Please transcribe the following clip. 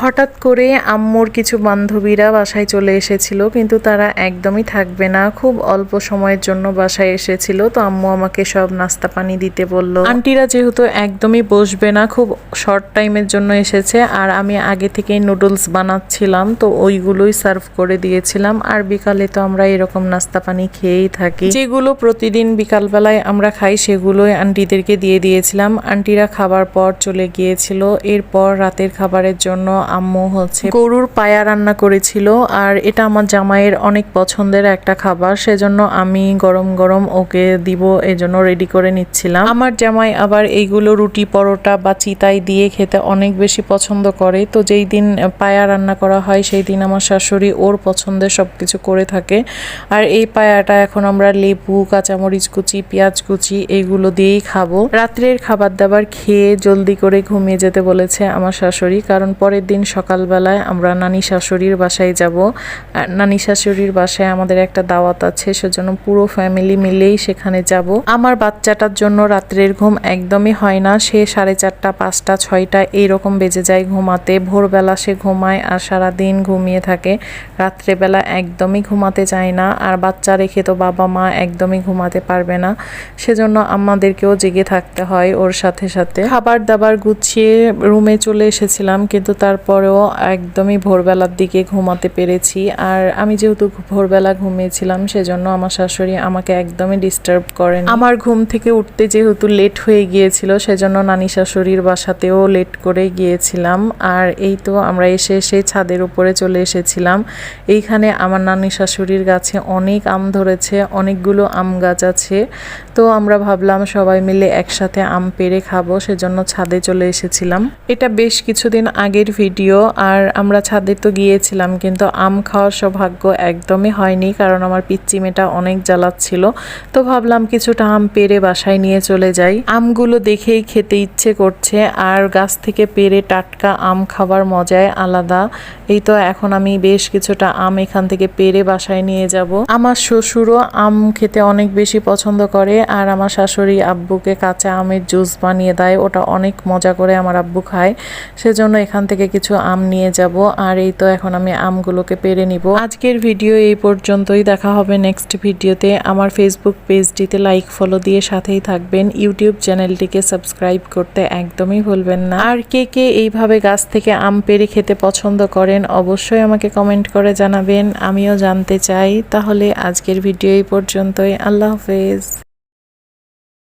হঠাৎ করে আম্মুর কিছু বান্ধবীরা বাসায় চলে এসেছিল, কিন্তু তারা একদমই থাকবে না। খুব অল্প সময়ের জন্য বাসায় এসেছিল, তো আম্মু আমাকে সব নাস্তা পানি দিতে বলল। আন্টিরা যেহেতু একদমই বসবে না, খুব শর্ট টাইমের জন্য এসেছে, আর আমি আগে থেকেই নুডলস বানাচ্ছিলাম, তো ওইগুলোই সার্ভ করে দিয়েছিলাম। আর বিকালে তো আমরা এরকম নাস্তা পানি খেয়েই থাকি। যেগুলো প্রতিদিন বিকালবেলায় আমরা খাই, সেগুলোই আন্টিদেরকে দিয়ে দিয়েছিলাম। আন্টিরা খাবার পর চলে গিয়েছিল, এরপর রাতের খাবারের জন্য আম্মু হচ্ছে গরুর পায়া রান্না করেছিল, আর এটা আমার জামাইয়ের অনেক পছন্দের একটা খাবার, সেজন্য আমি গরম গরম ওকে দিব, এজন্য রেডি করে নিচ্ছিলাম। আমার জামাই আবার এইগুলো রুটি পরোটা বা চিতাই দিয়ে খেতে অনেক বেশি পছন্দ করে, তো যেই দিন পায়া রান্না করা হয়, সেই দিন আমার শাশুড়ি ওর পছন্দের সব কিছু করে থাকে। আর এই পায়াটা এখন আমরা লেবু, কাঁচামরিচ কুচি, পেঁয়াজ কুচি, এইগুলো দিয়েই খাব। রাত্রের খাবার দাবার খেয়ে জলদি করে ঘুমিয়ে যেতে বলেছে আমার শাশুড়ি, কারণ পরের দিন সকালবেলায় আমরা নানি শাশুড়ির বাসায় যাব। আর নানি শাশুড়ির বাসায় আমাদের একটা দাওয়াত আছে, সেজন্য পুরো ফ্যামিলি মিলেই সেখানে যাব। আমার বাচ্চাটার জন্য রাত্রের ঘুম একদমই হয় না, সে সাড়ে চারটা, পাঁচটা, ছয়টা এইরকম বেজে যায় ঘুমাতে। ভোরবেলা সে ঘুমায় আর সারা দিন ঘুমিয়ে থাকে। রাত্রেবেলা একদমই ঘুমাতে চায় না, আর বাচ্চা রেখে তো বাবা মা একদমই ঘুমাতে পারবে না। সেজন্য আমাদেরকেও জেগে থাকতে হয় ওর সাথে সাথে। খাবার দাবার গুছিয়ে রুমে চলে এসেছিলাম, কিন্তু তারপরেও একদমই ভোরবেলার দিকে ঘুমাতে পেরেছি। আর আমি যেহেতু ভোরবেলা ঘুমিয়েছিলাম, সেজন্য আমার শাশুড়ি আমাকে একদমই ডিস্টার্ব করেন। আমার ঘুম থেকে উঠতে যেহেতু লেট হয়ে গিয়েছিল, সেজন্য নানি শাশুড়ির বাসাতেও লেট করে গিয়েছিলাম। আর এই তো আমরা এসে এসে ছাদের উপরে চলে এসেছিলাম। এইখানে আমার নানি শাশুড়ির গাছে অনেক আম ধরেছে, অনেকগুলো আম গাছ আছে। তো আমরা ভাবলাম সবাই মিলে একসাথে আম পেড়ে খাব, সেজন্য ছাদে চলে এসেছিলাম। এটা বেশ কিছুদিন আগের ভিডিও আর আমরা ছাদে তো গিয়েছিলাম, কিন্তু আম খাওয়ার সৌভাগ্য একদমই হয়নি, কারণ আমার পিচ্চি মেয়েটা অনেক জ্বালাচ্ছিল। তো ভাবলাম কিছুটা আম পেরে বাসায় নিয়ে চলে যাই। আমগুলো দেখেই খেতে ইচ্ছে করছে, আর গাছ থেকে পেরে টাটকা আম খাবার মজায় আলাদা। এই তো এখন আমি বেশ কিছুটা আম এখান থেকে পেরে বাসায় নিয়ে যাব। আমার শ্বশুরও আম খেতে অনেক বেশি পছন্দ করে, আর আমার শাশুড়ি আব্বুকে কাঁচা আমের জুস বানিয়ে দেয়, ওটা অনেক মজা করে আমার আব্বু খায়। সেজন্য এখান থেকে কিছু আম নিয়ে যাব, আর এই তো এখন আমি আমগুলোকে পেরে নিব। আজকের ভিডিও এই পর্যন্তই, দেখা হবে নেক্সট ভিডিওতে। আমার ফেসবুক পেজটিতে লাইক ফলো দিয়ে সাথেই থাকবেন। ইউটিউব চ্যানেলটিকে সাবস্ক্রাইব করতে একদমই ভুলবেন না। আর কে কে এইভাবে গাছ থেকে আম পেরে খেতে পছন্দ করেন, অবশ্যই আমাকে কমেন্ট করে জানাবেন। আমিও জানতে চাই। তাহলে আজকের ভিডিও এই পর্যন্তই। আল্লাহ হাফেজ।